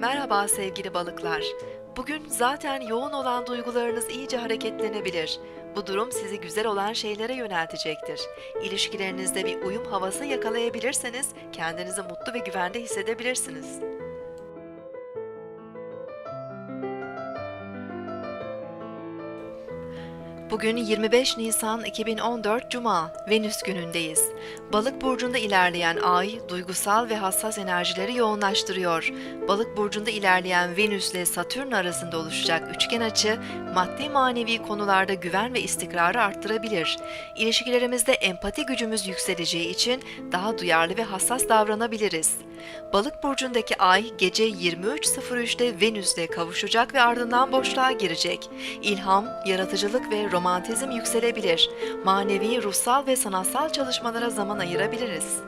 Merhaba sevgili balıklar. Bugün zaten yoğun olan duygularınız iyice hareketlenebilir. Bu durum sizi güzel olan şeylere yöneltecektir. İlişkilerinizde bir uyum havası yakalayabilirseniz kendinizi mutlu ve güvende hissedebilirsiniz. Bugün 25 Nisan 2014 Cuma, Venüs günündeyiz. Balık burcunda ilerleyen ay, duygusal ve hassas enerjileri yoğunlaştırıyor. Balık burcunda ilerleyen Venüs ile Satürn arasında oluşacak üçgen açı, maddi manevi konularda güven ve istikrarı arttırabilir. İlişkilerimizde empati gücümüz yükseleceği için daha duyarlı ve hassas davranabiliriz. Balık burcundaki ay gece 23.03'te Venüs'le kavuşacak ve ardından boşluğa girecek. İlham, yaratıcılık ve romantizm yükselebilir. Manevi, ruhsal ve sanatsal çalışmalara zaman ayırabiliriz.